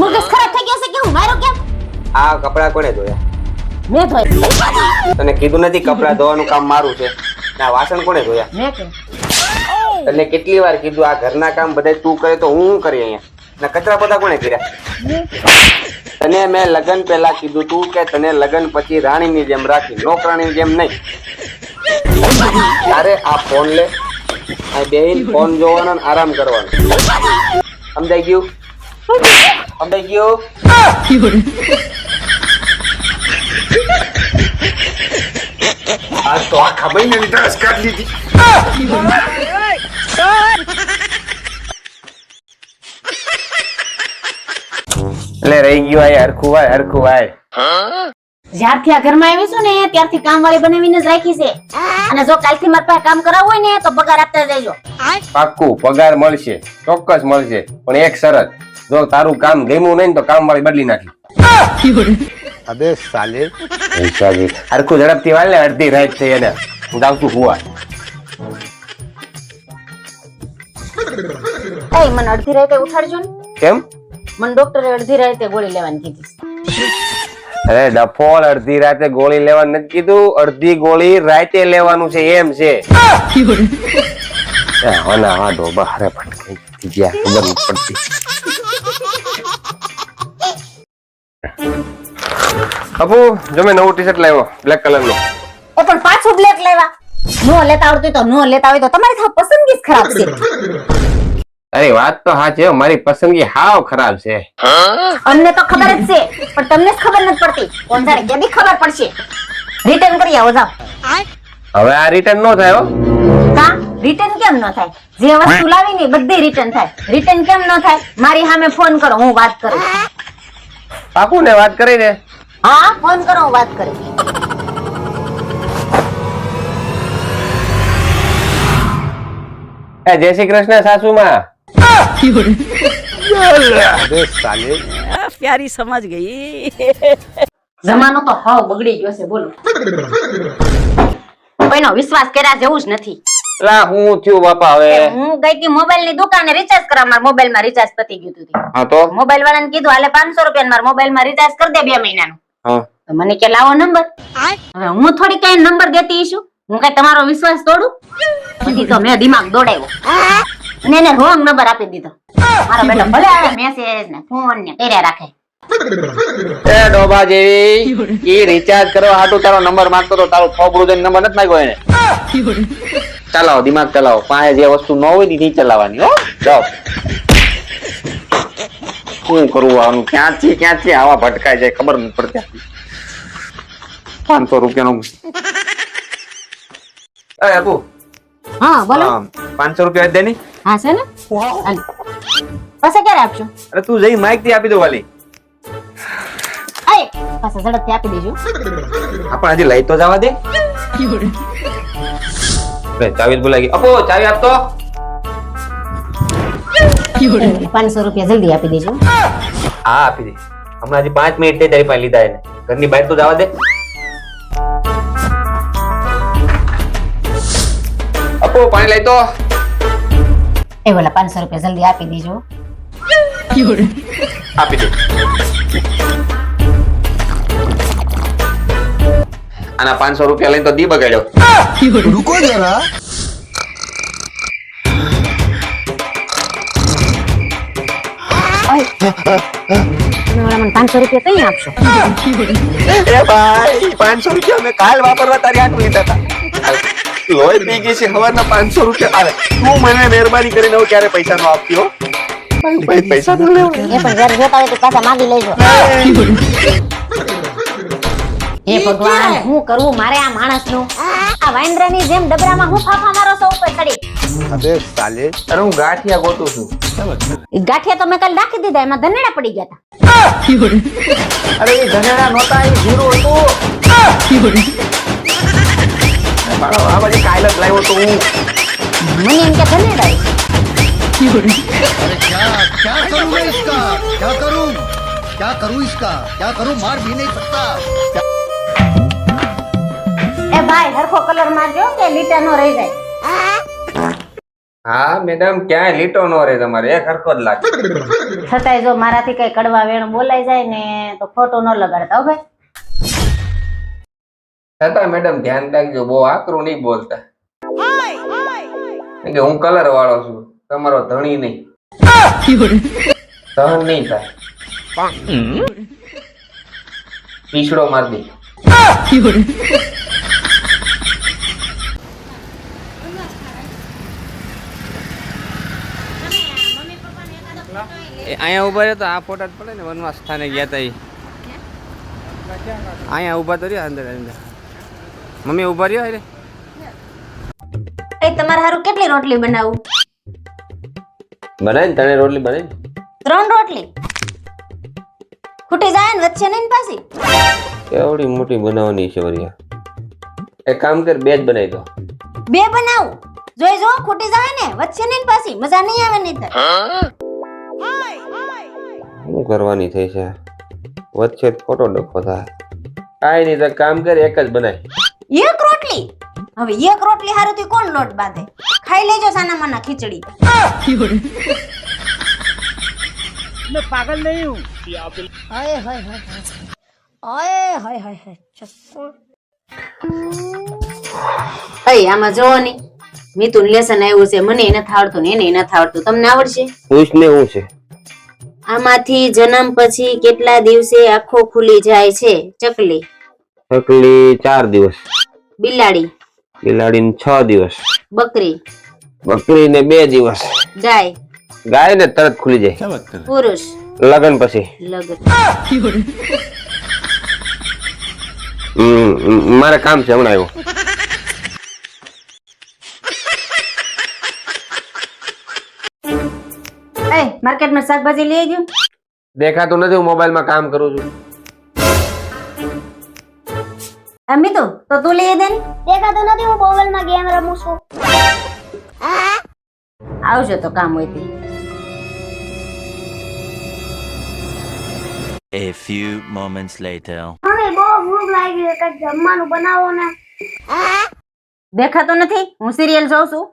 મગજ ખરાબ થઈ ગયો છે કે હું મારો કેમ આ કપડા કોણે ધોયા? મેં ધોયા. તને કીધું નથી કપડા ધોવાનું કામ મારું છે. ના વાસણ કોણે ધોયા? મેં કે તને કેટલી વાર કીધું આ ઘરના કામ બધા તું કરે તો હું શું કરી અહીંયા? ને કચરા પોતા કોને કર્યા? તને મેં લગ્ન પહેલા કીધું તું કે તને લગન પછી રાણીની જેમ રાખી નોકરાણીની જેમ નહીં. તારે આ ફોન લે. આ બેહીન ફોન જોવાનો અને આરામ કરવાનો. સમજાઈ ગયું? સમજાઈ ગયું? આ તો આખા મહિનાની ડ્રેસ કાઢી લીધી. એટલે રહી ગયું આય હરખું ભાઈ હરખું ભાઈ જ્યારથી આ ઘરમાં આવી છું ને ત્યારથી કામવાળી બનાવીને જ રાખી છે. અને જો કાલથી મારા પાસે કામ કરાવવું હોય ને તો પગાર આપતા જજો. પાક્કું પગાર મળશે ચોક્કસ મળશે પણ એક શરત જો તારું કામ ગમ્યું નહીં તો કામ વાળી બદલી નાખી. અબે સાલે. પૈસાજી હરખું ઝડપથી વાળ ને અડધી રાત થઈ એને. હું જાઉં છું હુવા. એ મને અડધી રાતે ઉઠાડજો ને. કેમ? મને ડોક્ટરે અડધી રાતે ગોળી લેવાની કીધી. અરે ડફોલ અડધી રાતે ગોળી લેવાનું નથી કીધું. અડધી ગોળી રાતે લેવાનું છે એમ છે. હા ગયા ખબર પડતી. અપુ જો મેં નવું ટી શર્ટ લાવ્યો બ્લેક કલરનું. ઓ પણ પાછું બ્લેક લેવા. નો લેતા આવડતું તો નો લેતા હોય તો તમારી પસંદગી જ ખરાબ છે. અરે વાત તો હા છે મારી પસંદગી હાવ ખરાબ છે. અમને તો ખબર જ છે પણ તમને જ ખબર નથી પડતી. કોણ જાણે બી ખબર પડશે રિટર્ન કરી આવો જાવ હવે આ રિટર્ન નો થાય કા? રિટર્ન કેમ ન થાય? જે વસ્તુ લાવી ને બધી રિટર્ન થાય. રિટર્ન કેમ ન થાય? મારી સામે ફોન કરો હું વાત કરું પાકું ને વાત કરી ને હા ફોન કરો હું વાત કરું જય શ્રી કૃષ્ણ સાસુમાં. પ્યારી સમજ ગઈ. જમાનો તો હાવ બગડી ગયો છે બોલો. કોઈનો વિશ્વાસ કર્યા જેવું જ નથી. દુકાને રિચાર્જ કરવા મારા મોબાઈલમાં રિચાર્જ પતી ગયું તું મોબાઈલ વાળાને કીધું હાલે 500 રૂપિયા મારા મોબાઈલ રિચાર્જ દે બે મહિનાનું. મને કે લાવો નંબર. હું થોડી કઈ નંબર દેતી હું કઈ તમારો વિશ્વાસ તોડું? મેં દિમાગ દોડાવ્યો. અને એને રોંગ નંબર આપી દીધો. મારો બેટો ભલે આવે મેસેજ ને ફોન ને કર્યા રાખે. એ ડોબા જેવી ઈ રિચાર્જ કરો હાટુ તારો નંબર માંગતો તો તારો થોબડું જઈને નંબર નથી માંગ્યો એને. ચલાવો દિમાગ ચલાવો. પાસે જે વસ્તુ ન હોય ને નહીં ચલાવવાની હો. જાઓ. શું કરવું આનું? ક્યાંથી ક્યાંથી આવા ભટકાય જાય ખબર નથી પડતી. પાંચસો રૂપિયાનું. એ અપુ હા બોલો. પાંચસો રૂપિયા દે ની. હા છે ને? હાલ. પાછા ક્યારે આપશો? અરે તું જઈ માઇકથી આપી દો વાલી આય પાછા ઝડપથી આપી દેજો. આપણે હજી લઈ તો જવા દે. અરે, ચાવી બોલાવી. અપો ચાવી આપતો? પાંચસો રૂપિયા જલ્દી આપી દેજો. હા આપી દે. હમણાં હજી પાંચ મિનિટ થઈ તારી પાસે લીધા એને. ઘરની બહાર તો જવા દે. અપો પાણી લઈ તો. એ બોલા પાંચસો રૂપિયા જલ્દી આપી દેજો. આપી દો. આના પાંચસો રૂપિયા લઈને તો દી બગાડ્યો. રૂકો જરા. પાંચસો રૂપિયા કઈ આપશો? પાંચસો રૂપિયા કાલ વાપરવા તારી આટલું લીધા હતા લોહી પી ગઈ છે હવારના પાંચસો રૂપિયા આવે. તું મને મહેરબાની કરીને હવે ક્યારે પૈસા નો આપ્યો પૈસા તો લેવો. એ પણ જયારે જોતા હોય તો પાછા માંગી લેજો. હે ભગવાન હું કરવું મારે આ માણસનું આ વાંદરાની જેમ ડબરામાં હું ફાફા મારો સૌ ઉપર ચડી? અબે સાલે અરે હું ગાંઠિયા ગોતું છું. ગાંઠિયા તો મેં કાલ રાખી દીધા એમાં ધનેડા પડી ગયા હતા અરે એ ધનેડા નહોતા એ જીરું હતું. મારો આ બધી કાલ જ લાવ્યો તો હું મને એમ કે ધનેડા ઈ. क्या करूं मैं इसका क्या करूं क्या करूं इसका क्या करूं मार भी नहीं सकता એ ભાઈ હરખો કલર મારજો કે લીટા નો રહી જાય હા મેડમ ક્યાંય લીટો નો રે તમારે એક હરખો જ લાગે છતાંય જો મારાથી કઈ કડવા વેણ બોલાઈ જાય ને તો ખોટું ન લગાડતા હો ભાઈ છતાં મેડમ ધ્યાન રાખજો બહુ આકરું નહીં બોલતા. કે હું કલર વાળો છું તમારો ધણી નહીં. સહન નહીં થાય. પીછડો માર દે. અહીંયા ઊભા રહ્યો તો આ ફોટા જ પડે ને વનવાસ સ્થાને ગયા તા. અહીંયા ઊભા તો રહ્યા અંદર અંદર. મમ્મી ઊભા રહ્યો અરે એ તમારે હારું કેટલી રોટલી બનાવું? બનાય ને તને રોટલી બનાય ત્રણ રોટલી? ખૂટી જાય ને વચ્ચે નહીં ને પાછી? કેવડી મોટી બનાવવાની છે વરિયા. એક કામ કર બે જ બનાવી દો. બે બનાવું? જોઈ જો ખૂટી જાય ને વચ્ચે નહીં પાછી મજા નહીં આવે નહીં શું કરવાની થઈ છે? વચ્ચે ખોટો ડખો થાય. કાંઈ નહીં તો કામ કર એક જ બનાય. એક રોટલી? હવે એક રોટલી હારું થી કોણ લોટ બાંધે? ખાઈ લેજો સાના માના ખીચડી અય આમાં જોવો ની મિતુન લેસન આવ્યું છે. મને નથી આવડતું ને એને નથી આવડતું. તમને આવડશે? પૂછ ને શું છે? આમાંથી જન્મ પછી કેટલા દિવસે આંખો ખુલી જાય છે? ચકલી. ચકલી ચાર દિવસ. બિલાડી. બિલાડી છ દિવસ. બકરી. બકરીને બે દિવસ. ગાય. ગાય ને તરત ખુલી જાય. પુરુષ. લગન પછી. લગન. મારે કામ છે હમણાં આવ્યો માર્કેટમાં શાકભાજી લઈ આવજો દેખાતું નથી હું મોબાઈલમાં કામ કરું છું. આ મિતુ તો તું લઈ દે ને. દેખાતું નથી હું મોબાઈલમાં ગેમ રમું છું. આવજો તો કામ હોય તે. A few moments later. Mummy બહુ ભૂખ લાગી છે જમવાનું બનાવો ને. દેખાતો નથી? હું સિરિયલ જોઉં છું.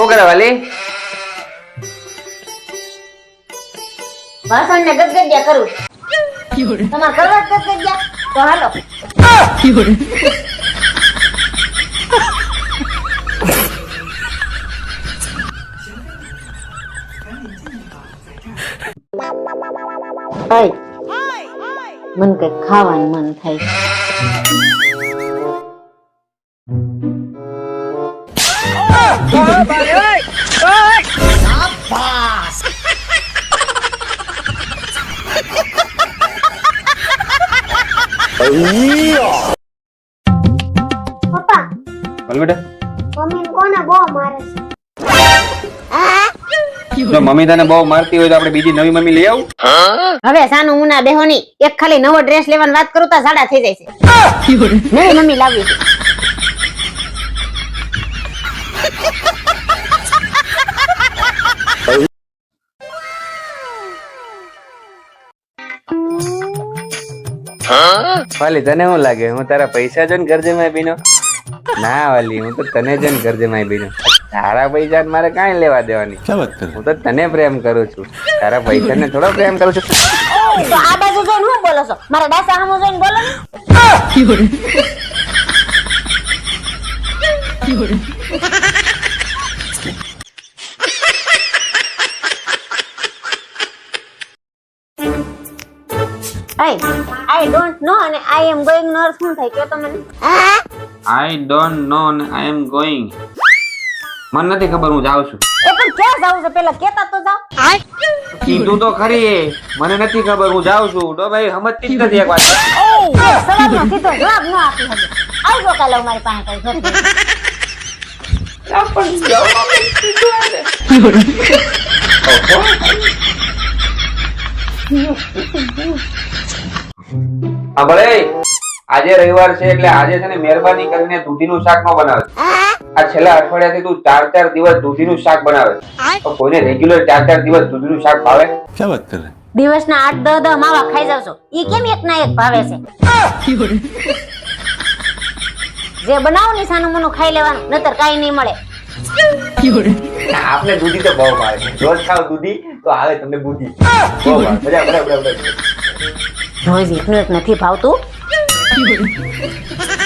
શું કરે વાલી? વાસણ ને ગદગદિયા કરું. તમારે કરવા ગદગદિયા? તો હાલો. મન કઈ ખાવાનું મન થાય પપ્પા. બોલ બેટા. મમ્મી કોને બહુ મારે છે? જો મમ્મી તને બહુ મારતી હોય તો આપણે બીજી નવી મમ્મી લઈ આવું. હવે સાનું ઉના બેહોની એક ખાલી નવો ડ્રેસ લેવાની વાત કરું તો સાડા થઈ જાય છે. નવી મમ્મી લાવી છે. વાલી તને શું લાગે? હું તારા પૈસા જોઈને ઘરમાં બીનો ના વાલી હું તો તને જોઈને ઘરમાં બીનો તારા પૈસા મારે કાંઈ લેવા દેવાની? હું તો તને પ્રેમ કરું છું. તારા પૈસા ને થોડો પ્રેમ કરું છું. તો આ બાજુ જોઈને હું બોલો છો? મારા ડાસા સામુ જોઈને બોલો ને આઈ ડોન્ટ નો અને આઈ એમ ગોઈંગ નો અર્થ શું થાય? કયો તમને? I don't know I am going મને નથી ખબર હું જાઉં છું. એ પણ ક્યાં જાઉં છે? પેલા કેતા તો જાવ કીધું તો ખરી મને નથી ખબર હું જાઉં છું. ડો ભાઈ સમજતી જ નથી એક વાત. સવારનો સીધો જવાબ ન આપી શકે આવજો કાલે અમારી પાસે કઈ જોતું સાંભળે આજે રવિવાર છે એટલે આજે છે ને મહેરબાની કરીને દૂધીનું શાક ન બનાવે. આ છેલ્લા અઠવાડિયાથી તું ચાર ચાર દિવસ દૂધીનું શાક બનાવે તો કોઈને રેગ્યુલર ચાર ચાર દિવસ દૂધીનું શાક ભાવે? દિવસના આઠ દહ દહ માવા ખાઈ જાવ છો. ઈ કેમ એક ના એક ભાવે છે? જે બનાવો ને સાનું મનું ખાઈ લેવાનું નતર કાઈ નહીં મળે. આપણે દૂધી તો બહુ ભાવે. રોજ ખાવ દૂધી તો આવે તમને બુદ્ધિ બહુ ભાવે. મજા બરાબર રોજ નથી ભાવતું.